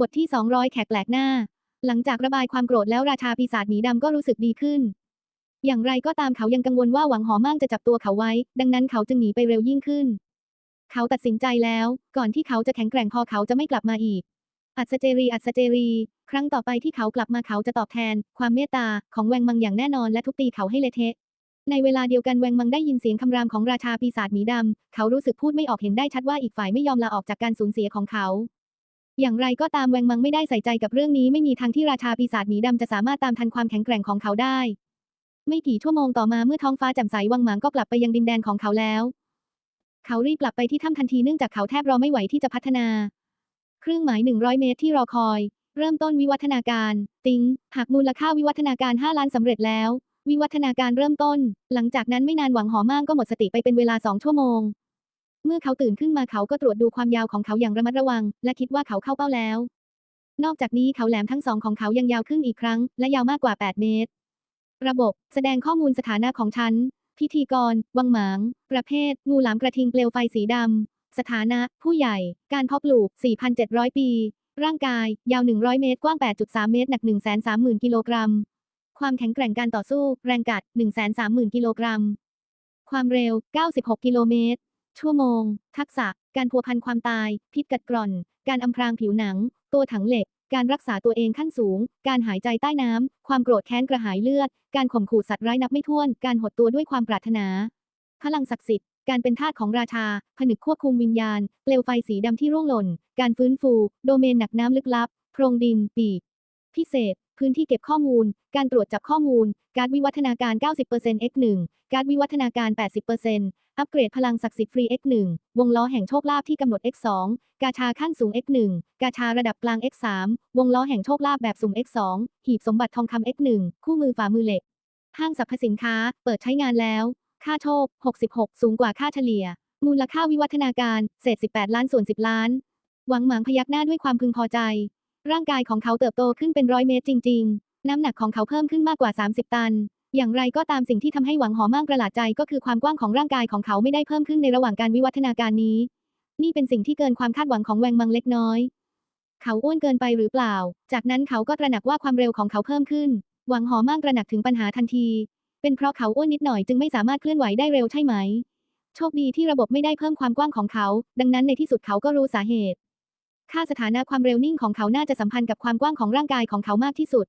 บทที่ 200 แขกแปลกหน้า หลังจากระบายความโกรธแล้วราชาปีศาจหมีดำก็รู้สึกดีขึ้น อย่างไรก็ตามเขายังกังวลว่าหวังหอมั่งจะจับตัวเขาไว้ ดังนั้นเขาจึงหนีไปเร็วยิ่งขึ้น เขาตัดสินใจแล้ว ก่อนที่เขาจะแข็งแกร่งพอเขาจะไม่กลับมาอีก อัศเจรี อัศเจรี ครั้งต่อไปที่เขากลับมาเขาจะตอบแทน ความเมตตาของแวงมังอย่างแน่นอนและทุบตีเขาให้เละเทะในเวลาเดียวกันแวงมังได้ยินเสียงคำรามของราชาปีศาจหมีดำ เขารู้สึกพูดไม่ออกเห็นได้ชัดว่าอีกฝ่ายไม่ยอมลาออกจากการสูญเสียของเขา อย่างไรก็ตามแวงมังไม่ได้ใส่ใจกับเรื่องนี้ไม่มีทางที่ราชาปีศาจหมีดำจะสามารถตามทันความแข็งแกร่งของเขาได้ ไม่กี่ชั่วโมงต่อมาเมื่อท้องฟ้าแจ่มใสวังหมางก็กลับไปยังดินแดนของเขาแล้ว เขารีบกลับไปที่ถ้ำทันทีเนื่องจากเขาแทบรอไม่ไหวที่จะพัฒนา เครื่องหมาย 100 เมตรที่รอคอย เริ่มต้นวิวัฒนาการ ติงหากมูลค่าวิวัฒนาการ 5 ล้านสำเร็จแล้ว วิวัฒนาการเริ่มต้น หลังจากนั้นไม่นานหวังหอม่างก็หมดสติไปเป็นเวลาสองชั่วโมง เมื่อเขาตื่นขึ้นมาเขาก็ตรวจดูความยาวของเขาอย่างระมัดระวัง และคิดว่าเขาเข้าเป้าแล้ว นอกจากนี้เขาแหลมทั้งสองของเขายังยาวขึ้นอีกครั้ง และยาวมากกว่า 8 เมตร ระบบ แสดงข้อมูลสถานะของฉัน พิธีกร วังหมาง ประเภท งูหลามกระทิงเปลวไฟสีดำ สถานะ ผู้ใหญ่ การเพาะปลูก 4,700 ปี ร่างกาย ยาว 100 เมตร กว้าง 8.3 เมตร หนัก 130,000 กิโลกรัม ความแข็งแกร่งการต่อสู้ แรงกัด 130,000 กิโลกรัม ความเร็ว 96 กิโลเมตร ชั่วโมง ทักษะ การพัวพันความตาย พิษกัดกร่อน การอำพรางผิวหนัง ตัวถังเหล็ก การรักษาตัวเองขั้นสูง การหายใจใต้น้ำ ความโกรธแค้นกระหายเลือด การข่มขู่สัตว์ร้ายนับไม่ถ้วน การหดตัวด้วยความปรารถนา พลังศักดิ์สิทธิ์ การเป็นทาสของราชา ผนึกควบคุมวิญญาณ เปลวไฟสีดำที่ร่วงหล่น การฟื้นฟู โดเมนหนักน้ำลึกลับ โพรงดิน ปีก พิเศษ พื้นที่เก็บข้อมูล การตรวจจับข้อมูล การวิวัฒนาการ 90% x 1 การวิวัฒนาการ 80%อัปเกรดพลังศักดิ์สิทธิ์ฟรี x 1 วงล้อแห่งโชคลาภที่กำหนด x 2 กาชาขั้นสูง x 1 กาชาระดับกลาง x 3 วงล้อแห่งโชคลาภแบบสุ่ม x 2 หีบสมบัติทองคำ x 1 คู่มือฝ่ามือเหล็ก ห้างสรรพสินค้า เปิดใช้งานแล้ว ค่าโชค 66 สูงกว่าค่าเฉลี่ย มูลค่าวิวัฒนาการ เศษ 18 ล้านส่วน 10 ล้าน หวังหมางพยักหน้าด้วยความพึงพอใจ ร่างกายของเขาเติบโตขึ้นเป็นร้อยเมตรจริง ๆ น้ำหนักของเขาเพิ่มขึ้นมากกว่า 30 ตัน อย่างไรก็ตามสิ่งที่ทำให้หวังหอมากประหลาดใจก็คือความกว้างของร่างกายของเขาไม่ได้เพิ่มขึ้นในระหว่างการวิวัฒนาการนี้ นี่เป็นสิ่งที่เกินความคาดหวังของแวงมังเล็กน้อย เขาอ้วนเกินไปหรือเปล่า จากนั้นเขาก็ตระหนักว่าความเร็วของเขาเพิ่มขึ้น หวังหอมากตระหนักถึงปัญหาทันที เป็นเพราะเขาอ้วนนิดหน่อยจึงไม่สามารถเคลื่อนไหวได้เร็วใช่ไหม โชคดีที่ระบบไม่ได้เพิ่มความกว้างของเขา ดังนั้นในที่สุดเขาก็รู้สาเหตุ ค่าสถานะความเร็วนิ่งของเขาน่าจะสัมพันธ์กับความกว้างของร่างกายของเขามากที่สุด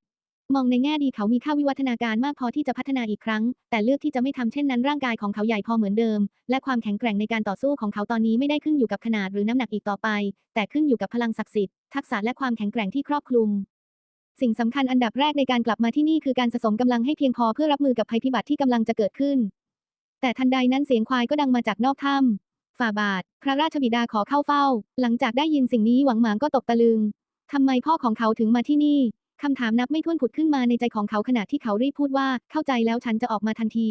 มองในแง่ดีเขามีค่าวิวัฒนาการมากพอที่จะพัฒนาอีกครั้ง แต่เลือกที่จะไม่ทำเช่นนั้นร่างกายของเขาใหญ่พอเหมือนเดิม และความแข็งแกร่งในการต่อสู้ของเขาตอนนี้ไม่ได้ขึ้นอยู่กับขนาดหรือน้ำหนักอีกต่อไป แต่ขึ้นอยู่กับพลังศักดิ์สิทธิ์ทักษะและความแข็งแกร่งที่ครอบคลุมสิ่งสำคัญอันดับแรกในการกลับมาที่นี่คือการสะสมกำลังให้เพียงพอเพื่อรับมือกับภัยพิบัติที่กำลังจะเกิดขึ้น แต่ทันใดนั้นเสียงควายก็ดังมาจากนอกถ้ำ ฝ่าบาท พระราชบิดาขอเข้าเฝ้า หลังจากได้ยินสิ่งนี้หวังหมางก็ตกตะลึงทำไมพ่อของเขาถึงมาที่นี่คำถามนับไม่ถ้วนผุดขึ้นมาในใจของเขาขณะที่เขารีบพูดว่าเข้าใจแล้วฉันจะออกมาทันที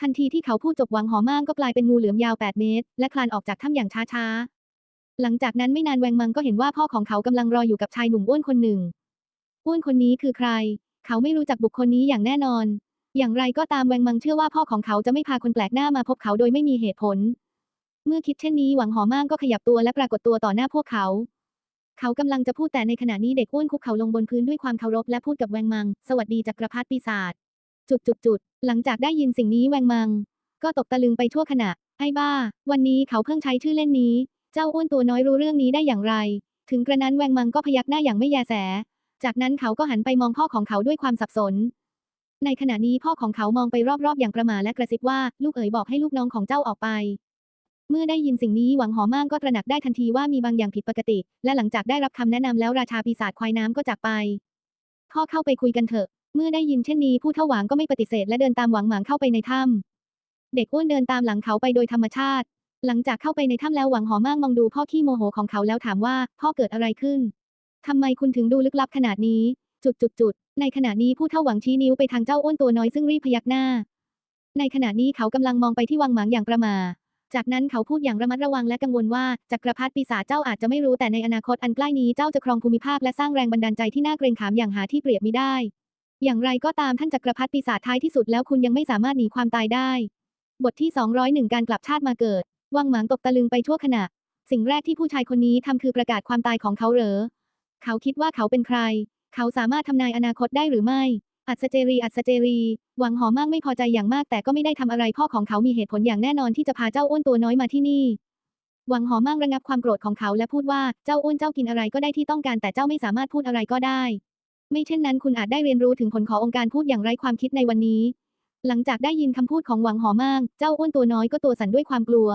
ทันทีที่เขาพูดจบหวังหอม่างก็กลายเป็นงูเหลือมยาว 8 เมตร และคลานออกจากถ้ำอย่างช้าๆ หลังจากนั้นไม่นานแวงมังก็เห็นว่าพ่อของเขากำลังรออยู่กับชายหนุ่มอ้วนคนหนึ่ง อ้วนคนนี้คือใคร เขาไม่รู้จักบุคคลนี้อย่างแน่นอน อย่างไรก็ตามแวงมังเชื่อว่าพ่อของเขาจะไม่พาคนแปลกหน้ามาพบเขาโดยไม่มีเหตุผล เมื่อคิดเช่นนี้หวังหอมางก็ขยับตัวและปรากฏตัวต่อหน้าพวกเขา เขากำลังจะพูดแต่ในขณะนี้เด็กอ้วนคุกเข่าลงบนพื้นด้วยความเคารพและพูดกับแวงมัง สวัสดีจักรพรรดิปีศาจจุดจุดจุดหลังจากได้ยินสิ่งนี้แวงมัง ก็ตกตะลึงไปชั่วขณะ ไอ้บ้า วันนี้เขาเพิ่งใช้ชื่อเล่นนี้ เจ้าอ้วนตัวน้อยรู้เรื่องนี้ได้อย่างไร ถึงกระนั้นแวงมังก็พยักหน้าอย่างไม่แยแส จากนั้นเขาก็หันไปมองพ่อของเขาด้วยความสับสน ในขณะนี้พ่อของเขามองไปรอบๆอย่างประมาและกระซิบว่า ลูกเอ๋ยบอกให้ลูกน้องของเจ้าออกไป เมื่อได้ยินสิ่งนี้หวังหอม่างก็ตระหนักได้ทันทีว่ามีบางอย่างผิดปกติ และหลังจากได้รับคำแนะนำแล้วราชาปีศาจควายน้ำก็จากไปพ่อเข้าไปคุยกันเถอะ เมื่อได้ยินเช่นนี้ผู้เท่าหวางก็ไม่ปฏิเสธและเดินตามหวังหมางเข้าไปในถ้ำเด็กอ้วนเดินตามหลังเขาไปโดยธรรมชาติ หลังจากเข้าไปในถ้ำแล้วหวังหอม่างมองดูพ่อขี้โมโหของเขาแล้วถามว่าพ่อเกิดอะไรขึ้นทำไมคุณถึงดูลึกลับขนาดนี้ จุดจุดจุดในขณะนี้ผู้เท่าหวังชี้นิ้วไปทางเจ้าอ้วนตัวน้อยซึ่งรีบพยักหน้า ในขณะนี้เขากำลังมองไปที่วังหมางอย่างประมา จากนั้นเขาพูดอย่างระมัดระวังและกังวลว่าจักรพรรดิปีศาจเจ้าอาจจะไม่รู้แต่ในอนาคตอันใกล้นี้เจ้าจะครองภูมิภาคและสร้างแรงบันดาลใจที่น่าเกรงขามอย่างหาที่เปรียบไมิได้ อย่างไรก็ตามท่านจักรพรรดิปีศาจท้ายที่สุดแล้วคุณยังไม่สามารถหนีความตายได้ บทที่ 201 การกลับชาติมาเกิด วังหมางตกตะลึงไปชั่วขณะ สิ่งแรกที่ผู้ชายคนนี้ทำคือประกาศความตายของเขาเหรอ เขาคิดว่าเขาเป็นใคร เขาสามารถทำนายอนาคตได้หรือไม่ อัศเจรีอัศเจรี หวังหอมากไม่พอใจอย่างมาก แต่ก็ไม่ได้ทำอะไรพ่อของเขามีเหตุผลอย่างแน่นอนที่จะพาเจ้าอ้วนตัวน้อยมาที่นี่ หวังหอมากระงับความโกรธของเขาและพูดว่าเจ้าอ้วนเจ้ากินอะไรก็ได้ที่ต้องการแต่เจ้าไม่สามารถพูดอะไรก็ได้ ไม่เช่นนั้นคุณอาจได้เรียนรู้ถึงผลขององค์การพูดอย่างไร้ความคิดในวันนี้ หลังจากได้ยินคำพูดของหวังหอมาก เจ้าอ้วนตัวน้อยก็ตัวสั่นด้วยความกลัว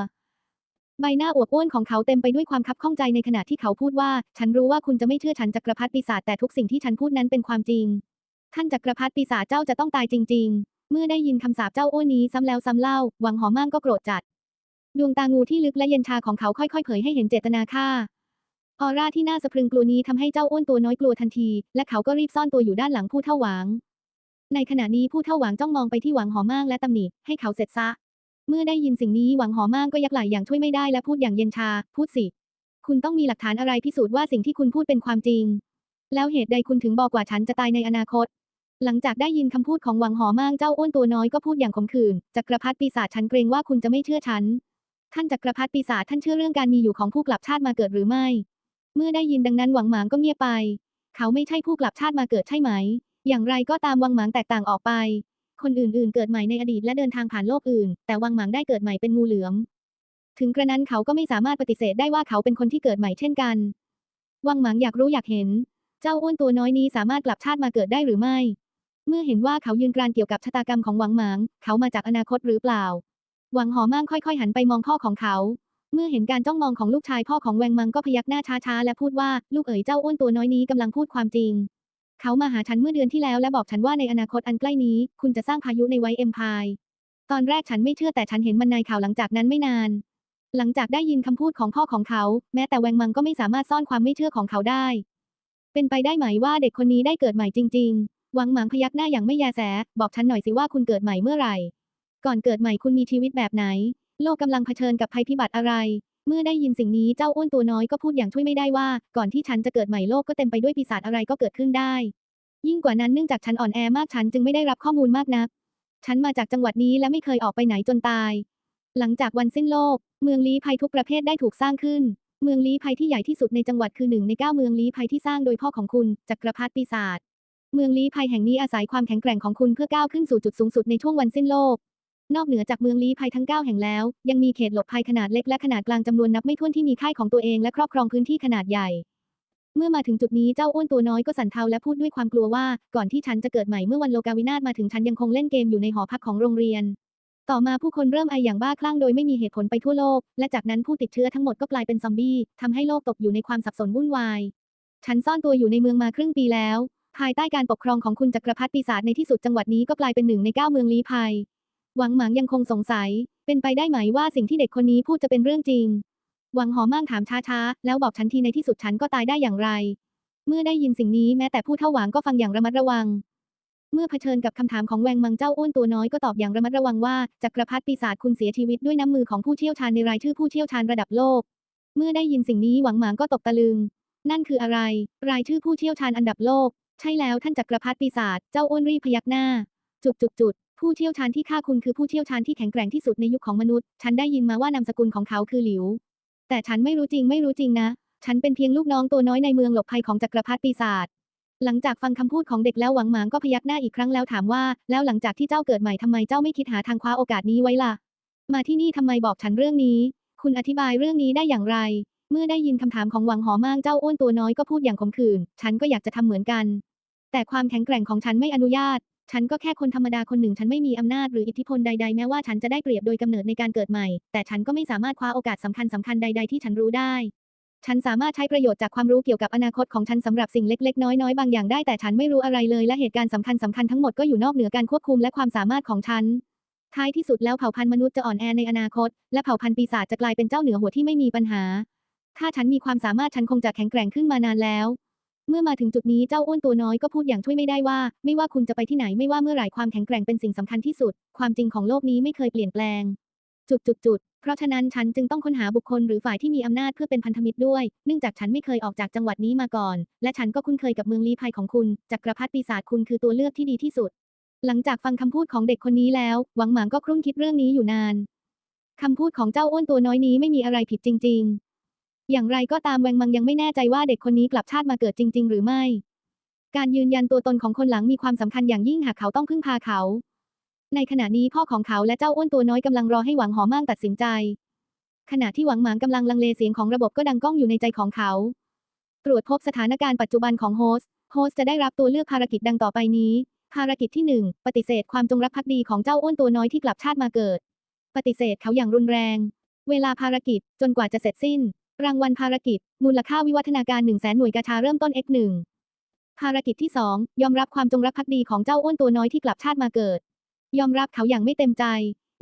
ใบหน้าอวบอ้วนของเขาเต็มไปด้วยความคับข้องใจในขณะที่เขาพูดว่า ฉันรู้ว่าคุณจะไม่เชื่อฉันจักรพรรดิปีศาจแต่ทุกสิ่งที่ฉันพูดนั้นเป็นความจริง ท่านจักรพรรดิปีศาจเจ้าจะต้องตายจริง ๆ เมื่อได้ยินคำสาปเจ้าอ้วนนี้ซ้ำแล้วซ้ำเล่า หวังหอมากก็โกรธจัด ดวงตางูที่ลึกและเย็นชาของเขาค่อยๆ เผยให้เห็นเจตนาฆ่า ออร่าที่น่าสะพรึงกลัวนี้ทำให้เจ้าอ้วนตัวน้อยกลัวทันที และเขาก็รีบซ่อนตัวอยู่ด้านหลังผู้เท่าหวาง ในขณะนี้ผู้เท่าหวางจ้องมองไปที่หวังหอมากและตำหนิให้เขาเสร็จซะ เมื่อได้ยินสิ่งนี้หวังหอมากก็ยักไหล่อย่างช่วยไม่ได้และพูดอย่างเย็นชา พูดสิ คุณต้องมีหลักฐานอะไรพิสูจน์ว่าสิ่งที่คุณพูดเป็นความจริง แล้วเหตุใดคุณถึงบอกว่าฉันจะตายในอนาคต หลังจากได้ยินคำพูดของหวังหอมากเจ้าอ้วนตัวน้อยก็พูดอย่างขมขื่นจักรพรรดิปีศาจฉันเกรงว่าคุณจะไม่เชื่อฉัน ท่านจักรพรรดิปีศาจท่านเชื่อเรื่องการมีอยู่ของผู้กลับชาติมาเกิดหรือไม่ เมื่อได้ยินดังนั้นหวังหมางก็เงียบไป เขาไม่ใช่ผู้กลับชาติมาเกิดใช่ไหม อย่างไรก็ตามวังหมางแตกต่างออกไป คนอื่นๆ เกิดใหม่ในอดีตและเดินทางผ่านโลกอื่น แต่วังหมางได้เกิดใหม่เป็นงูเหลือม ถึงกระนั้นเขาก็ไม่สามารถปฏิเสธได้ว่าเขาเป็นคนที่เกิดใหม่เช่นกันวังหมางอยากรู้อยากเห็น เจ้าอ้วนตัวน้อยนี้สามารถกลับชาติมาเกิดได้หรือไม่ เมื่อเห็นว่าเขายืนกรานเกี่ยวกับชะตากรรมของหวังหมาง เขามาจากอนาคตหรือเปล่า หวังหอมั่งค่อยๆ หันไปมองพ่อของเขา เมื่อเห็นการจ้องมองของลูกชายพ่อของแวงมังก็พยักหน้าช้าๆ และพูดว่าลูกเอ๋ยเจ้าอ้วนตัวน้อยนี้กำลังพูดความจริง เขามาหาฉันเมื่อเดือนที่แล้วและบอกฉันว่าในอนาคตอันใกล้นี้ คุณจะสร้างพายุในไวเอ็มพายตอนแรกฉันไม่เชื่อแต่ฉันเห็นมันในข่าวหลังจากนั้นไม่นาน หลังจากได้ยินคำพูดของพ่อของเขา แม้แต่แวงมังก็ไม่สามารถซ่อนความไม่เชื่อของเขาได้ เป็นไปได้ไหมว่าเด็กคนนี้ได้เกิดใหม่จริง ๆ หวังหมังพยักหน้าอย่างไม่แยแส บอกฉันหน่อยสิว่าคุณเกิดใหม่เมื่อไหร่ ก่อนเกิดใหม่คุณมีชีวิตแบบไหน โลกกำลังเผชิญกับภัยพิบัติอะไร เมื่อได้ยินสิ่งนี้เจ้าอ้วนตัวน้อยก็พูดอย่างช่วยไม่ได้ว่า ก่อนที่ฉันจะเกิดใหม่โลกก็เต็มไปด้วยปีศาจอะไรก็เกิดขึ้นได้ ยิ่งกว่านั้นเนื่องจากฉันอ่อนแอมากฉันจึงไม่ได้รับข้อมูลมากนัก ฉันมาจากจังหวัดนี้และไม่เคยออกไปไหนจนตาย หลังจากวันสิ้นโลก เมืองลี้ภัยทุกประเภทได้ถูกสร้างขึ้น เมืองลี้ภัยที่ใหญ่ที่สุดในจังหวัดคือหนึ่งในเก้าเมืองลี้ภัยที่สร้างโดยพ่อของคุณจักรพรรดิปีศาจ เมืองลี้ภัยแห่งนี้อาศัยความแข็งแกร่งของคุณเพื่อก้าวขึ้นสู่จุดสูงสุดในช่วงวันสิ้นโลก นอกเหนือจากเมืองลี้ภัยทั้ง 9 แห่งแล้ว ยังมีเขตหลบภัยขนาดเล็กและขนาดกลางจำนวนนับไม่ถ้วนที่มีค่ายของตัวเองและครอบครองพื้นที่ขนาดใหญ่ เมื่อมาถึงจุดนี้เจ้าอ้วนตัวน้อยก็สั่นเทาและพูดด้วยความกลัวว่า ก่อนที่ฉันจะเกิดใหม่เมื่อวันโลกาวินาศมาถึงฉันยังคงเล่นเกมอยู่ในหอพักของโรงเรียน ต่อมาผู้คนเริ่มไออย่างบ้าคลั่งโดยไม่มีเหตุผลไปทั่วโลก และจากนั้นผู้ติดเชื้อทั้งหมดก็กลายเป็นซอมบี้ทำให้โลกตกอยู่ในความสับสนวุ่นวาย ฉันซ่อนตัวอยู่ในเมืองมาครึ่งปีแล้ว ภายใต้การปกครองของคุณจักรพรรดิปีศาจในที่สุดจังหวัดนี้ก็กลายเป็นหนึ่งในเก้าเมืองลี้ภัย หวังหมางยังคงสงสัย เป็นไปได้ไหมว่าสิ่งที่เด็กคนนี้พูดจะเป็นเรื่องจริง หวังหอมั่งถามช้าๆ แล้วบอกฉันทีในที่สุดฉันก็ตายได้อย่างไร เมื่อได้ยินสิ่งนี้แม้แต่ผู้เท่าหวางก็ฟังอย่างระมัดระวัง เมื่อเผชิญกับคำถามของแวงมังเจ้าอ้วนตัวน้อยก็ตอบอย่างระมัดระวังว่าจักรพรรดิปีศาจคุณเสียชีวิตด้วยน้ำมือของผู้เชี่ยวชาญในรายชื่อผู้เชี่ยวชาญระดับโลก เมื่อได้ยินสิ่งนี้หวังหมางก็ตกตะลึง นั่นคืออะไร รายชื่อผู้เชี่ยวชาญอันดับโลก ใช่แล้วท่านจักรพรรดิปีศาจเจ้าอ้วนรีพยักหน้า จุดจุดจุดผู้เชี่ยวชาญที่ฆ่าคุณคือผู้เชี่ยวชาญที่แข็งแกร่งที่สุดในยุคของมนุษย์ ฉันได้ยินมาว่านามสกุลของเขาคือหลิว แต่ฉันไม่รู้จริงไม่รู้จริงนะ ฉันเป็นเพียงลูกน้องตัวน้อยในเมืองหลบภัยของจักรพรรดิปีศาจ หลังจากฟังคำพูดของเด็กแล้วหวังหมางก็พยักหน้าอีกครั้งแล้วถามว่า แล้วหลังจากที่เจ้าเกิดใหม่ทำไมเจ้าไม่คิดหาทางคว้าโอกาสนี้ไว้ล่ะ มาที่นี่ทำไมบอกฉันเรื่องนี้ คุณอธิบายเรื่องนี้ได้อย่างไร เมื่อได้ยินคำถามของหวังหอมางเจ้าอ้วนตัวน้อยก็พูดอย่างขมขื่น ฉันก็อยากจะทำเหมือนกัน แต่ความแข็งแกร่งของฉันไม่อนุญาต ฉันก็แค่คนธรรมดาคนหนึ่ง ฉันไม่มีอำนาจหรืออิทธิพลใดๆ แม้ว่าฉันจะได้เปรียบโดยกำเนิดในการเกิดใหม่ แต่ฉันก็ไม่สามารถคว้าโอกาสสำคัญสำคัญใดๆ ที่ฉันรู้ได้ ฉันสามารถใช้ประโยชน์จากความรู้เกี่ยวกับอนาคตของฉันสำหรับสิ่งเล็กๆ น้อยๆ บางอย่างได้แต่ฉันไม่รู้อะไรเลย และเหตุการณ์สำคัญสำคัญทั้งหมดก็อยู่นอกเหนือการควบคุมและความสามารถของฉันท้ายที่สุดแล้วเผ่าพันธุ์มนุษย์จะอ่อนแอในอนาคต และเผ่าพันธุ์ปีศาจจะกลายเป็นเจ้าเหนือหัวที่ไม่มีปัญหา ถ้าฉันมีความสามารถฉันคงจะแข็งแกร่งขึ้นมานานแล้ว เมื่อมาถึงจุดนี้เจ้าอ้วนตัวน้อยก็พูดอย่างช่วยไม่ได้ว่า ไม่ว่าคุณจะไปที่ไหนไม่ว่าเมื่อไหร่ความแข็งแกร่งเป็นสิ่งสำคัญที่สุด ความจริงของโลกนี้ไม่เคยเปลี่ยนแปลง จุดจุดจุดเพราะฉะนั้นฉันจึงต้องค้นหาบุคคลหรือฝ่ายที่มีอำนาจเพื่อเป็นพันธมิตรด้วย เนื่องจากฉันไม่เคยออกจากจังหวัดนี้มาก่อน และฉันก็คุ้นเคยกับเมืองลี้ภัยของคุณจักรพรรดิปีศาจคุณคือตัวเลือกที่ดีที่สุด หลังจากฟังคำพูดของเด็กคนนี้แล้ว หวังหมางก็ครุ่นคิดเรื่องนี้อยู่นานคำพูดของเจ้าอ้วนตัวน้อยนี้ไม่มีอะไรผิดจริง ๆ อย่างไรก็ตามแวงมังยังไม่แน่ใจว่าเด็กคนนี้กลับชาติมาเกิดจริง ๆ หรือไม่ การยืนยันตัวตนของคนหลังมีความสำคัญอย่างยิ่งหากเขาต้องพึ่งพาเขา ในขณะนี้พ่อของเขาและเจ้าอ้วนตัวน้อยกำลังรอให้หวังหอมั่งตัดสินใจ ขณะที่หวังหมางกำลังลังเลเสียงของระบบก็ดังก้องอยู่ในใจของเขา ตรวจพบสถานการณ์ปัจจุบันของโฮสต์โฮสต์จะได้รับตัวเลือกภารกิจดังต่อไปนี้ ภารกิจที่ 1 ปฏิเสธความจงรักภักดีของเจ้าอ้วนตัวน้อยที่กลับชาติมาเกิด ปฏิเสธเขาอย่างรุนแรง เวลาภารกิจจนกว่าจะเสร็จสิ้น รางวัลภารกิจ มูลค่าวิวัฒนาการ1 0 0 0 0แสนหน่วยกาชาเริ่มต้น x 1 ภารกิจที่ 2 ยอมรับความจงรักภักดีของเจ้าอ้วนตัวน้อยที่กลับชาติมาเกิด ยอมรับเขาอย่างไม่เต็มใจ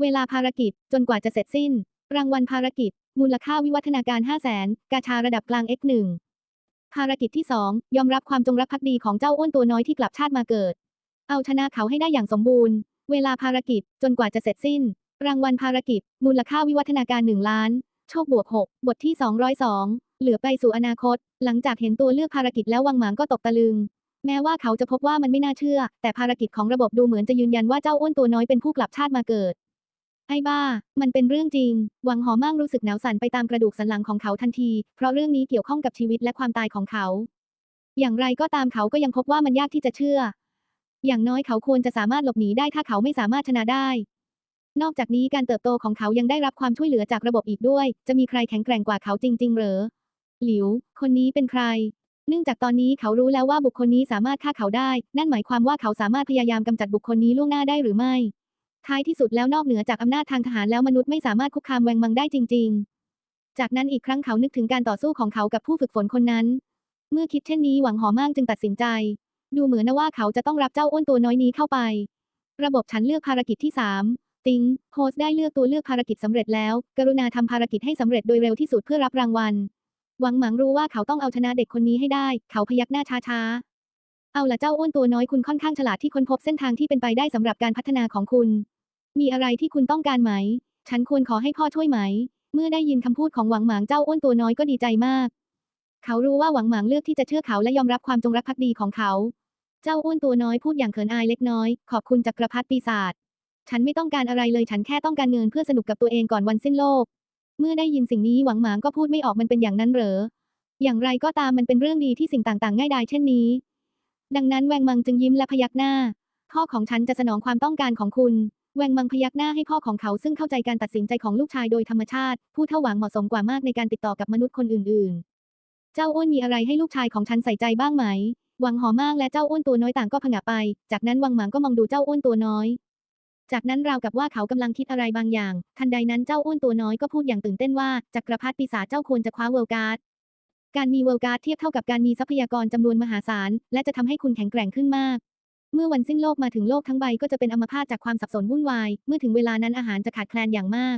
เวลาภารกิจจนกว่าจะเสร็จสิ้น รางวัลภารกิจ มูลค่าวิวัฒนาการ 5 0 0แสนกาชาระดับกลาง x 1 ภารกิจที่ 2 ยอมรับความจงรักภักดีของเจ้าอ้วนตัวน้อยที่กลับชาติมาเกิด เอาชนะเขาให้ได้อย่างสมบูรณ์ เวลาภารกิจจนกว่าจะเสร็จสิ้น รางวัลภารกิจ มูลค่าวิวัฒนาการ1ล้าน โชคบวก 6 บทที่ 202 เหลือไปสู่อนาคต หลังจากเห็นตัวเลือกภารกิจแล้ววังหมางก็ตกตะลึง แม้ว่าเขาจะพบว่ามันไม่น่าเชื่อ แต่ภารกิจของระบบดูเหมือนจะยืนยันว่าเจ้าอ้วนตัวน้อยเป็นผู้กลับชาติมาเกิด ไอ้บ้า มันเป็นเรื่องจริง วังหอมั่งรู้สึกหนาวสั่นไปตามกระดูกสันหลังของเขาทันที เพราะเรื่องนี้เกี่ยวข้องกับชีวิตและความตายของเขา อย่างไรก็ตามเขาก็ยังพบว่ามันยากที่จะเชื่อ อย่างน้อยเขาควรจะสามารถหลบหนีได้ถ้าเขาไม่สามารถชนะได้ นอกจากนี้การเติบโตของเขายังได้รับความช่วยเหลือจากระบบอีกด้วย จะมีใครแข็งแกร่งกว่าเขาจริง ๆ เหรอ หลิว คนนี้เป็นใคร เนื่องจากตอนนี้เขารู้แล้วว่าบุคคลนี้สามารถฆ่าเขาได้ นั่นหมายความว่าเขาสามารถพยายามกำจัดบุคคลนี้ล่วงหน้าได้หรือไม่ ท้ายที่สุดแล้วนอกเหนือจากอำนาจทางทหารแล้วมนุษย์ไม่สามารถคุกคามแวงมังได้จริง ๆ จากนั้นอีกครั้งเขานึกถึงการต่อสู้ของเขากับผู้ฝึกฝนคนนั้น เมื่อคิดเช่นนี้หวังหอมั่งจึงตัดสินใจ ดูเหมือนนะว่าเขาจะต้องรับเจ้าอ้วนตัวน้อยนี้เข้าไป ระบบฉันเลือกภารกิจที่3 ติงโฮสได้เลือกตัวเลือกภารกิจสำเร็จแล้ว กรุณาทำภารกิจให้สำเร็จโดยเร็วที่สุดเพื่อรับรางวัล หวังหมังรู้ว่าเขาต้องเอาชนะเด็กคนนี้ให้ได้ เขาพยักหน้าช้าๆ เอาละเจ้าอ้วนตัวน้อยคุณค่อนข้างฉลาดที่ค้นพบเส้นทางที่เป็นไปได้สำหรับการพัฒนาของคุณ มีอะไรที่คุณต้องการไหม ฉันควรขอให้พ่อช่วยไหม เมื่อได้ยินคำพูดของหวังหมางเจ้าอ้วนตัวน้อยก็ดีใจมาก เขารู้ว่าหวังหมางเลือกที่จะเชื่อเขาและยอมรับความจงรักภักดีของเขา เจ้าอ้วนตัวน้อยพูดอย่างเขินอายเล็กน้อย ขอบคุณจักรพรรดิปีศาจ ฉันไม่ต้องการอะไรเลยฉันแค่ต้องการเงินเพื่อสนุกกับตัวเองก่อนวันสิ้นโลก เมื่อได้ยินสิ่งนี้หวังหมางก็พูดไม่ออกมันเป็นอย่างนั้นเหรอ อย่างไรก็ตามมันเป็นเรื่องดีที่สิ่งต่างๆ ง่ายดายเช่นนี้ ดังนั้นแวงมังจึงยิ้มและพยักหน้า พ่อของฉันจะสนองความต้องการของคุณ แวงมังพยักหน้าให้พ่อของเขาซึ่งเข้าใจการตัดสินใจของลูกชายโดยธรรมชาติ ผู้เท่าหวังเหมาะสมกว่ามากในการติดต่อกับมนุษย์คนอื่น ๆ เจ้าอ้วนมีอะไรให้ลูกชายของฉันใส่ใจบ้างไหม หวังหอมากและเจ้าอ้วนตัวน้อยต่างก็ผงะไป จากนั้นวังหมางก็มองดูเจ้าอ้วนตัวน้อย จากนั้นราวกับว่าเขากำลังคิดอะไรบางอย่าง ทันใดนั้นเจ้าอ้วนตัวน้อยก็พูดอย่างตื่นเต้นว่าจักรพรรดิปีศาจเจ้าควรจะคว้าเวิลการ์ดการมีเวิลการ์ดเทียบเท่ากับการมีทรัพยากรจำนวนมหาศาล และจะทำให้คุณแข็งแกร่งขึ้นมาก เมื่อวันสิ้นโลกมาถึงโลกทั้งใบก็จะเป็นอัมพาตจากความสับสนวุ่นวาย เมื่อถึงเวลานั้นอาหารจะขาดแคลนอย่างมาก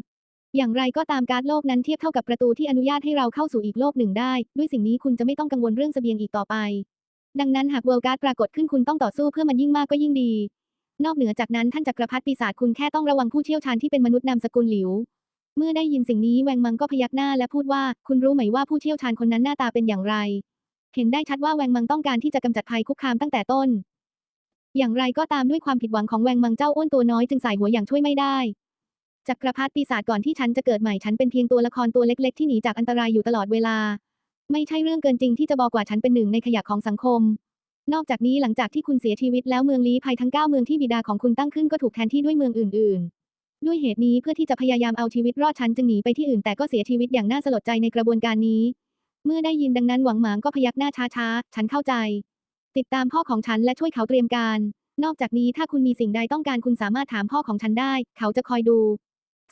อย่างไรก็ตามการ์ดโลกนั้นเทียบเท่ากับประตูที่อนุญาตให้เราเข้าสู่อีกโลกหนึ่งได้ ด้วยสิ่งนี้คุณจะไม่ต้องกังวลเรื่องเสบียงอีกต่อไปดังนั้นหากเวลการ์ดปรากฏขึ้นคุณต้องต่อสู้เพื่อมันยิ่งมากก็ยิ่งดี นอกเหนือจากนั้นท่านจักรพรรดิปีศาจคุณแค่ต้องระวังผู้เชี่ยวชาญที่เป็นมนุษย์นามสกุลหลิว เมื่อได้ยินสิ่งนี้แวงมังก็พยักหน้าและพูดว่า คุณรู้ไหมว่าผู้เชี่ยวชาญคนนั้นหน้าตาเป็นอย่างไร เห็นได้ชัดว่าแวงมังต้องการที่จะกำจัดภัยคุกคามตั้งแต่ต้น อย่างไรก็ตามด้วยความผิดหวังของแวงมังเจ้าอ้วนตัวน้อยจึงใส่หัวอย่างช่วยไม่ได้จักรพรรดิปีศาจก่อนที่ฉันจะเกิดใหม่ฉันเป็นเพียงตัวละครตัวเล็ก ๆ ที่หนีจากอันตรายอยู่ตลอดเวลา ไม่ใช่เรื่องเกินจริงที่จะบอกว่าฉันเป็นหนึ่งในขยะของสังคม นอกจากนี้หลังจากที่คุณเสียชีวิตแล้วเมืองลี้ภัยทั้ง 9 เมืองที่บิดาของคุณตั้งขึ้นก็ถูกแทนที่ด้วยเมืองอื่น ๆ ด้วยเหตุนี้เพื่อที่จะพยายามเอาชีวิตรอดฉันจึงหนีไปที่อื่นแต่ก็เสียชีวิตอย่างน่าสลดใจในกระบวนการนี้ เมื่อได้ยินดังนั้นหวังหมางก็พยักหน้าช้าๆ ฉันเข้าใจ ติดตามพ่อของฉันและช่วยเขาเตรียมการ นอกจากนี้ถ้าคุณมีสิ่งใดต้องการคุณสามารถถามพ่อของฉันได้ เขาจะคอยดู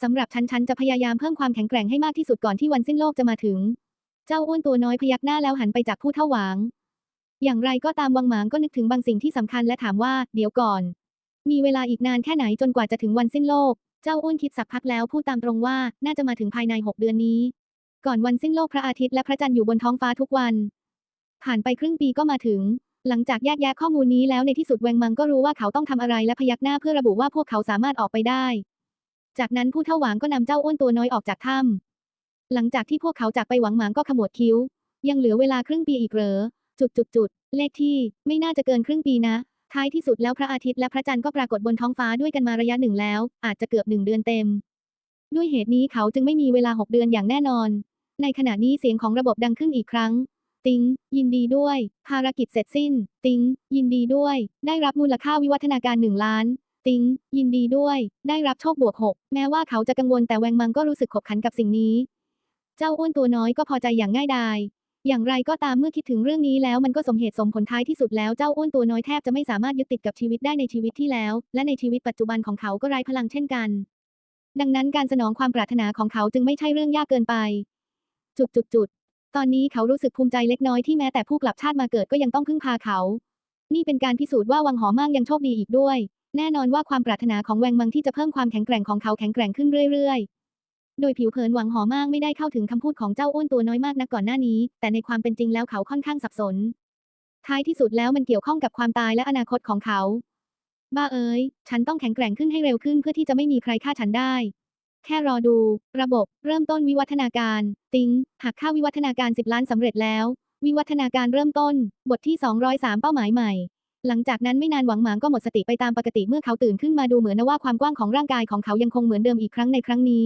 สำหรับฉันฉันจะพยายามเพิ่มความแข็งแกร่งให้มากที่สุดก่อนที่วันสิ้นโลกจะมาถึง เจ้าอ้วนตัวน้อยพยักหน้าแล้วหันไปจากผู้เท่าหวาง อย่างไรก็ตามวังหมางก็นึกถึงบางสิ่งที่สำคัญและถามว่า เดี๋ยวก่อน มีเวลาอีกนานแค่ไหนจนกว่าจะถึงวันสิ้นโลก เจ้าอ้วนคิดสักพักแล้วพูดตามตรงว่าน่าจะมาถึงภายในหกเดือนนี้ ก่อนวันสิ้นโลกพระอาทิตย์และพระจันทร์อยู่บนท้องฟ้าทุกวัน ผ่านไปครึ่งปีก็มาถึง หลังจากแยกแยะข้อมูลนี้แล้วในที่สุดแวงมังก็รู้ว่าเขาต้องทำอะไรและพยักหน้าเพื่อระบุว่าพวกเขาสามารถออกไปได้ จากนั้นผู้เท่าหวางก็นำเจ้าอ้วนตัวน้อยออกจากถ้ำหลังจากที่พวกเขาจากไปหวังหมางก็ขมวดคิ้ว ยังเหลือเวลาครึ่งปีอีกเหรอ จุดจุดจุดเลขที่ไม่น่าจะเกินครึ่งปีนะ ท้ายที่สุดแล้วพระอาทิตย์และพระจันทร์ก็ปรากฏบนท้องฟ้าด้วยกันมาระยะหนึ่งแล้ว อาจจะเกือบหนึ่งเดือนเต็ม ด้วยเหตุนี้เขาจึงไม่มีเวลาหกเดือนอย่างแน่นอน ในขณะนี้เสียงของระบบดังขึ้นอีกครั้ง ติง ยินดีด้วย ภารกิจเสร็จสิ้น ติง ยินดีด้วย ได้รับมูลค่าวิวัฒนาการหนึ่งล้าน ติง ยินดีด้วย ได้รับโชคบวกหกแม้ว่าเขาจะกังวลแต่แวงมังก็รู้สึกขบขันกับสิ่งนี้ เจ้าอ้วนตัวน้อยก็พอใจอย่างง่ายดาย อย่างไรก็ตามเมื่อคิดถึงเรื่องนี้แล้วมันก็สมเหตุสมผลท้ายที่สุดแล้วเจ้าอ้วนตัวน้อยแทบจะไม่สามารถยึดติดกับชีวิตได้ในชีวิตที่แล้ว และในชีวิตปัจจุบันของเขาก็ไร้พลังเช่นกัน ดังนั้นการสนองความปรารถนาของเขาจึงไม่ใช่เรื่องยากเกินไป จุดจุดจุดตอนนี้เขารู้สึกภูมิใจเล็กน้อยที่แม้แต่ผู้กลับชาติมาเกิดก็ยังต้องพึ่งพาเขา นี่เป็นการพิสูจน์ว่าวังหอมั่งยังโชคดีอีกด้วย แน่นอนว่าความปรารถนาของแวงมังที่จะเพิ่มความแข็งแกร่งของเขาแข็งแกร่งขึ้นเรื่อยๆ โดยผิวเผินหวังหอมากไม่ได้เข้าถึงคำพูดของเจ้าอ้วนตัวน้อยมากนักก่อนหน้านี้ แต่ในความเป็นจริงแล้วเขาค่อนข้างสับสน ท้ายที่สุดแล้วมันเกี่ยวข้องกับความตายและอนาคตของเขา บ้าเอ๋ย ฉันต้องแข็งแกร่งขึ้นให้เร็วขึ้นเพื่อที่จะไม่มีใครฆ่าฉันได้ แค่รอดู ระบบเริ่มต้นวิวัฒนาการ ติงหากค่าวิวัฒนาการ10ล้านสำเร็จแล้ว วิวัฒนาการเริ่มต้น บทที่ 203 เป้าหมายใหม่หลังจากนั้นไม่นานหวังหมางก็หมดสติไปตามปกติเมื่อเขาตื่นขึ้นมาดูเหมือนว่าความกว้างของร่างกายของเขายังคงเหมือนเดิมอีกครั้งในครั้งนี้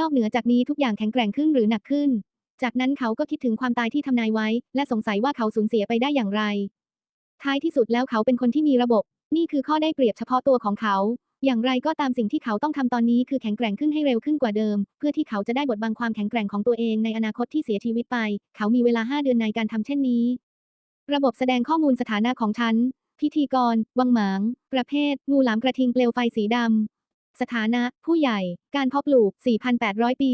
นอกเหนือจากนี้ทุกอย่างแข็งแกร่งขึ้นหรือหนักขึ้น จากนั้นเขาก็คิดถึงความตายที่ทำนายไว้ และสงสัยว่าเขาสูญเสียไปได้อย่างไร ท้ายที่สุดแล้วเขาเป็นคนที่มีระบบ นี่คือข้อได้เปรียบเฉพาะตัวของเขา อย่างไรก็ตามสิ่งที่เขาต้องทำตอนนี้คือแข็งแกร่งขึ้นให้เร็วขึ้นกว่าเดิม เพื่อที่เขาจะได้บดบังความแข็งแกร่งของตัวเองในอนาคตที่เสียชีวิตไป เขามีเวลา5เดือนในการทำเช่นนี้ ระบบแสดงข้อมูลสถานะของฉันพิธีกร วังหมาง ประเภท งูหลามกระทิงเปลวไฟสีดำ สถานะ ผู้ใหญ่ การเพาะปลูก 4,800 ปี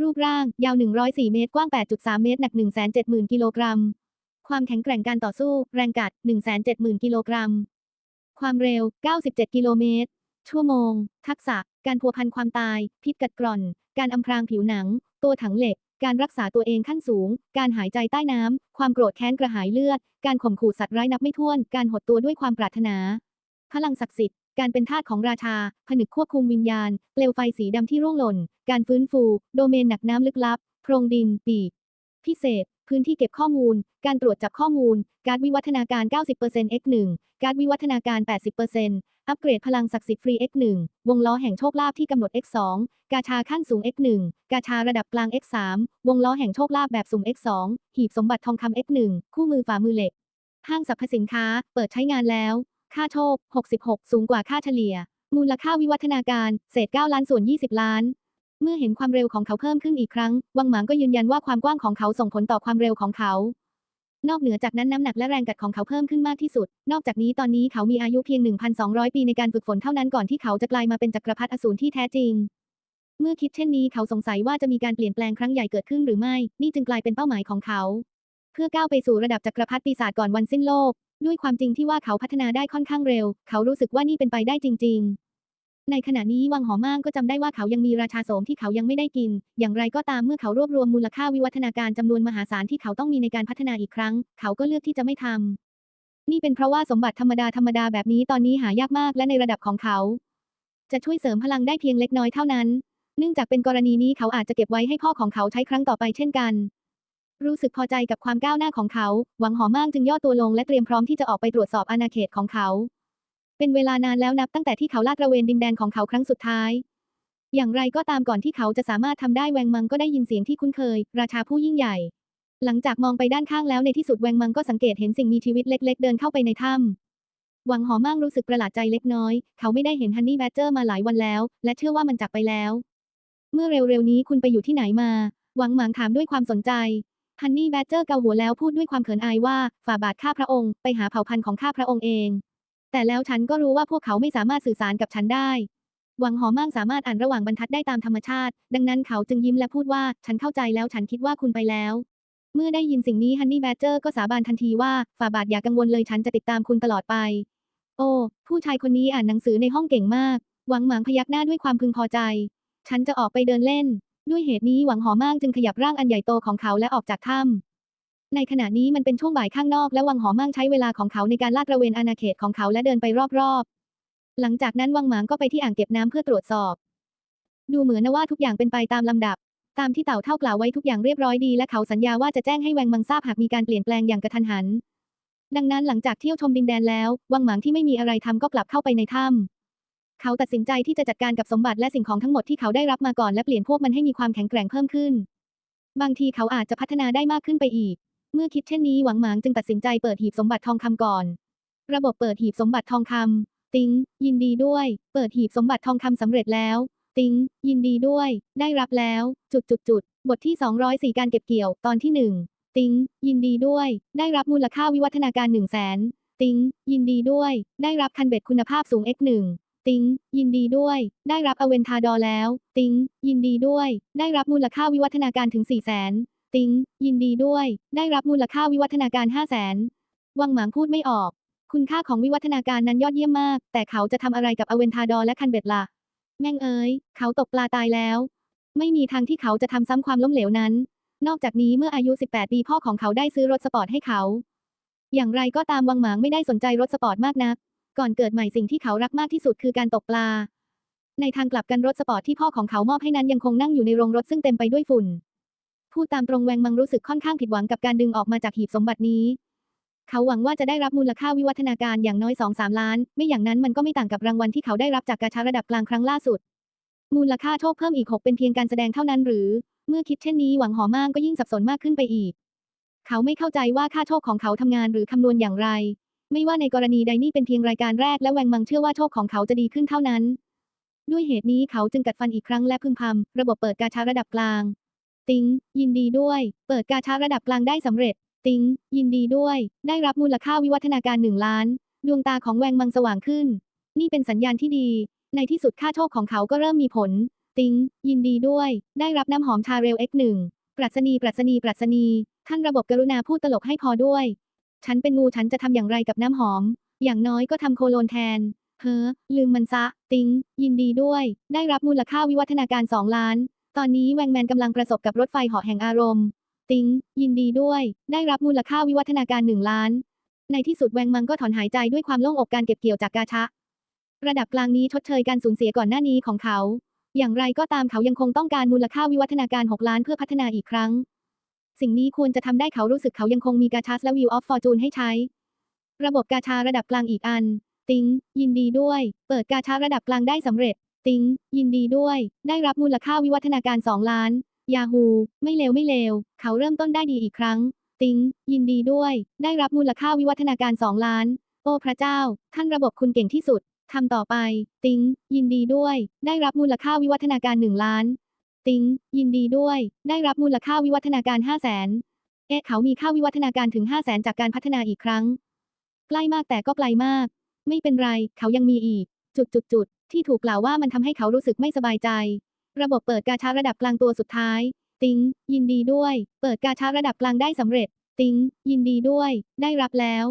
รูปร่าง ยาว 104 เมตร กว้าง 8.3 เมตร หนัก 170,000 กิโลกรัม ความแข็งแกร่งการต่อสู้ แรงกัด 170,000 กิโลกรัม ความเร็ว 97 กิโลเมตร ชั่วโมง ทักษะ การพัวพันความตาย พิษกัดกร่อน การอำพรางผิวหนัง ตัวถังเหล็ก การรักษาตัวเองขั้นสูง การหายใจใต้น้ำ ความโกรธแค้นกระหายเลือด การข่มขู่สัตว์ร้ายนับไม่ถ้วน การหดตัวด้วยความปรารถนา พลังศักดิ์สิทธิ์ การเป็นทาสของราชา ผนึกควบคุมวิญญาณ เปลวไฟสีดำที่ร่วงหล่น การฟื้นฟู โดเมนหนักน้ำลึกลับ โพรงดิน ปีก พิเศษ พื้นที่เก็บข้อมูล การตรวจจับข้อมูล การวิวัฒนาการ 90% x 1 การวิวัฒนาการ 80%อัปเกรดพลังศักดิ์สิทธิ์ฟรี x 1 วงล้อแห่งโชคลาภที่กำหนด x 2 กาชาขั้นสูง x 1 กาชาระดับกลาง x 3 วงล้อแห่งโชคลาภแบบสุ่ม x 2 หีบสมบัติทองคำ x 1 คู่มือฝ่ามือเหล็กห้างสรรพสินค้า เปิดใช้งานแล้ว ค่าโชค 66 สูงกว่าค่าเฉลี่ย มูลค่าวิวัฒนาการ เศษ 9 ล้านส่วน 20 ล้าน เมื่อเห็นความเร็วของเขาเพิ่มขึ้นอีกครั้ง วังหมางก็ยืนยันว่าความกว้างของเขาส่งผลต่อความเร็วของเขา นอกเหนือจากนั้นน้ำหนักและแรงกัดของเขาเพิ่มขึ้นมากที่สุด นอกจากนี้ตอนนี้เขามีอายุเพียง 1,200 ปีในการฝึกฝนเท่านั้นก่อนที่เขาจะกลายมาเป็นจักรพรรดิอสูรที่แท้จริงเมื่อคิดเช่นนี้เขาสงสัยว่าจะมีการเปลี่ยนแปลงครั้งใหญ่เกิดขึ้นหรือไม่ นี่จึงกลายเป็นเป้าหมายของเขา เพื่อก้าวไปสู่ระดับจักรพรรดิปีศาจก่อนวันสิ้นโลก ด้วยความจริงที่ว่าเขาพัฒนาได้ค่อนข้างเร็ว เขารู้สึกว่านี่เป็นไปได้จริง ๆในขณะนี้วังหอม่างก็จำได้ว่าเขายังมีราชาโสมที่เขายังไม่ได้กิน อย่างไรก็ตามเมื่อเขารวบรวมมูลค่าวิวัฒนาการจำนวนมหาศาลที่เขาต้องมีในการพัฒนาอีกครั้ง เขาก็เลือกที่จะไม่ทำนี่เป็นเพราะว่าสมบัติธรรมดาธรรมดาแบบนี้ตอนนี้หายากมากและในระดับของเขา จะช่วยเสริมพลังได้เพียงเล็กน้อยเท่านั้น เนื่องจากเป็นกรณีนี้เขาอาจจะเก็บไว้ให้พ่อของเขาใช้ครั้งต่อไปเช่นกัน รู้สึกพอใจกับความก้าวหน้าของเขา หวังหอม่างจึงย่อตัวลงและเตรียมพร้อมที่จะออกไปตรวจสอบอาณาเขตของเขา เป็นเวลานานแล้วนับตั้งแต่ที่เขาลาดตระเวนดินแดนของเขาครั้งสุดท้าย อย่างไรก็ตามก่อนที่เขาจะสามารถทำได้แวงมังก็ได้ยินเสียงที่คุ้นเคย ราชาผู้ยิ่งใหญ่ หลังจากมองไปด้านข้างแล้วในที่สุดแวงมังก็สังเกตเห็นสิ่งมีชีวิตเล็ก ๆ เดินเข้าไปในถ้ำหวังหอม่างรู้สึกประหลาดใจเล็กน้อย เขาไม่ได้เห็นฮันนี่แบดเจอร์มาหลายวันแล้ว และเชื่อว่ามันจากไปแล้ว เมื่อเร็วๆนี้คุณไปอยู่ที่ไหนมา หวังหมางถามด้วยความสนใจ ฮันนี่แบดเจอร์เกาหัวแล้วพูดด้วยความเขินอายว่า ฝ่าบาทข้าพระองค์ ไปหาเผ่าพันธุ์ของข้าพระองค์เอง แต่แล้วฉันก็รู้ว่าพวกเขาไม่สามารถสื่อสารกับฉันได้ หวังหอมั่งสามารถอ่านระหว่างบรรทัดได้ตามธรรมชาติ ดังนั้นเขาจึงยิ้มและพูดว่า ฉันเข้าใจแล้วฉันคิดว่าคุณไปแล้ว เมื่อได้ยินสิ่งนี้ฮันนี่แบดเจอร์ก็สาบานทันทีว่า ฝ่าบาทอย่ากังวลเลยฉันจะติดตามคุณตลอดไป โอ้ ผู้ชายคนนี้อ่านหนังสือในห้องเก่งมาก หวังหมางพยักหน้าด้วยความพึงพอใจ ฉันจะออกไปเดินเล่น ด้วยเหตุนี้หวังหอมางจึงขยับร่างอันใหญ่โตของเขาและออกจากถ้ำในขณะนี้มันเป็นช่วงบ่ายข้างนอกและวังหอมั่งใช้เวลาของเขาในการลาดตระเวนอาณาเขตของเขาและเดินไปรอบๆ หลังจากนั้นวังหมางก็ไปที่อ่างเก็บน้ำเพื่อตรวจสอบ ดูเหมือนนะว่าทุกอย่างเป็นไปตามลำดับ ตามที่เต่าเท่ากล่าวไว้ทุกอย่างเรียบร้อยดี และเขาสัญญาว่าจะแจ้งให้แวงมังทราบหากมีการเปลี่ยนแปลงอย่างกระทันหัน ดังนั้นหลังจากเที่ยวชมดินแดนแล้ว วังหมางที่ไม่มีอะไรทำก็กลับเข้าไปในถ้ำ เขาตัดสินใจที่จะจัดการกับสมบัติและสิ่งของทั้งหมดที่เขาได้รับมาก่อนและเปลี่ยนพวกมันให้มีความแข็งแกร่งเพิ่มขึ้น บางทีเขาอาจจะพัฒนาได้มากขึ้นไปอีก เมื่อคิดเช่นนี้หวังหมางจึงตัดสินใจเปิดหีบสมบัติทองคำก่อน ระบบเปิดหีบสมบัติทองคำติงยินดีด้วย เปิดหีบสมบัติทองคำสำเร็จแล้ว ติงยินดีด้วย ได้รับแล้ว จุดจุดจุดบทที่ 204 การเก็บเกี่ยวตอนที่ 1 ติงยินดีด้วย ได้รับมูลค่าวิวัฒนาการ 1 0 0 0 0แสนติงยินดีด้วย ได้รับคันเบ็ดคุณภาพสูง X1 ติง ยินดีด้วย ได้รับอเวนทาดอแล้ว ติง ยินดีด้วย ได้รับมูลค่าวิวัฒนาการถึง 4 0 0 0 0 0ติง ยินดีด้วย ได้รับมูลค่าวิวัฒนาการ 5 0 0 0 0 0วังหมางพูดไม่ออก คุณค่าของวิวัฒนาการนั้นยอดเยี่ยมมาก แต่เขาจะทำอะไรกับอเวนทาดอและคันเบ็ดล่ะ แม่งเอ๋ย เขาตกปลาตายแล้ว ไม่มีทางที่เขาจะทำซ้ำความล้มเหลวนั้น นอกจากนี้เมื่ออายุ 18 ปีพ่อของเขาได้ซื้อรถสปอร์ตให้เขา อย่างไรก็ตามวังหมางไม่ได้สนใจรถสปอร์ตมากนัก ก่อนเกิดใหม่สิ่งที่เขารักมากที่สุดคือการตกปลา ในทางกลับกันรถสปอร์ตที่พ่อของเขามอบให้นั้นยังคงนั่งอยู่ในโรงรถซึ่งเต็มไปด้วยฝุ่น พูดตามตรงแวงมังรู้สึกค่อนข้างผิดหวังกับการดึงออกมาจากหีบสมบัตินี้ เขาหวังว่าจะได้รับมูลค่าวิวัฒนาการอย่างน้อย2-3ล้าน ไม่อย่างนั้นมันก็ไม่ต่างกับรางวัลที่เขาได้รับจากกาชาระดับกลางครั้งล่าสุด มูลค่าโชคเพิ่มอีก6เป็นเพียงการแสดงเท่านั้นหรือ เมื่อคิดเช่นนี้หวังหอมางก็ยิ่งสับสนมากขึ้นไปอีก เขาไม่เข้าใจว่าค่าโชคของเขาทำงานหรือคำนวณอย่างไร ไม่ว่าในกรณีใดนี่เป็นเพียงรายการแรกและแวงมังเชื่อว่าโชคของเขาจะดีขึ้นเท่านั้น ด้วยเหตุนี้เขาจึงกัดฟันอีกครั้งและพึมพำระบบเปิดกาชาระดับกลาง ติงยินดีด้วย เปิดกาชาระดับกลางได้สำเร็จ ติงยินดีด้วย ได้รับมูลค่าวิวัฒนาการหนึ่งล้าน ดวงตาของแวงมังสว่างขึ้น นี่เป็นสัญญาณที่ดี ในที่สุดค่าโชคของเขาก็เริ่มมีผล ติงยินดีด้วย ได้รับน้ำหอมชาเรล X1 ปรัชนีปรัชนีปรัชนีท่านระบบกรุณาพูดตลกให้พอด้วย ฉันเป็นงูฉันจะทำอย่างไรกับน้ำหอม อย่างน้อยก็ทำโคโลนแทน เฮ้อ ลืมมันซะ ติง ยินดีด้วย ได้รับมูลค่าวิวัฒนาการ 2 ล้าน ตอนนี้แวงแมนกำลังประสบกับรถไฟเหาะแห่งอารมณ์ ติง ยินดีด้วย ได้รับมูลค่าวิวัฒนาการ 1 ล้าน ในที่สุดแวงมังก็ถอนหายใจด้วยความโล่งอกการเก็บเกี่ยวจากกาชะ ระดับกลางนี้ชดเชยการสูญเสียก่อนหน้านี้ของเขา อย่างไรก็ตามเขายังคงต้องการมูลค่าวิวัฒนาการ 6 ล้านเพื่อพัฒนาอีกครั้ง สิ่งนี้ควรจะทำได้เขารู้สึกเขายังคงมีกาชาสและวิวออฟฟอร์จูนให้ใช้ ระบบกาชาระดับกลางอีกอัน ติงยินดีด้วย เปิดกาชาระดับกลางได้สำเร็จ ติงยินดีด้วย ได้รับมูลค่าวิวัฒนาการ 2 ล้าน ยาฮู ไม่เลวไม่เลว เขาเริ่มต้นได้ดีอีกครั้ง ติงยินดีด้วย ได้รับมูลค่าวิวัฒนาการ 2 ล้าน โอ้พระเจ้า ท่านระบบคุณเก่งที่สุดทำต่อไป ติงยินดีด้วย ได้รับมูลค่าวิวัฒนาการ 1 ล้าน ติงยินดีด้วย ได้รับมูลค่าวิวัฒนาการ 5 0 0แสนเอ๊ะเขามีค่าวิวัฒนาการถึง 5 0 0แสนจากการพัฒนาอีกครั้ง ใกล้มากแต่ก็ไกลมาก ไม่เป็นไร เขายังมีอีก จุดจุดจุดที่ถูกกล่าวว่ามันทำให้เขารู้สึกไม่สบายใจ ระบบเปิดกาชาระดับกลางตัวสุดท้าย ติงยินดีด้วย เปิดกาชาระดับกลางได้สำเร็จ ติงยินดีด้วย ได้รับแล้ว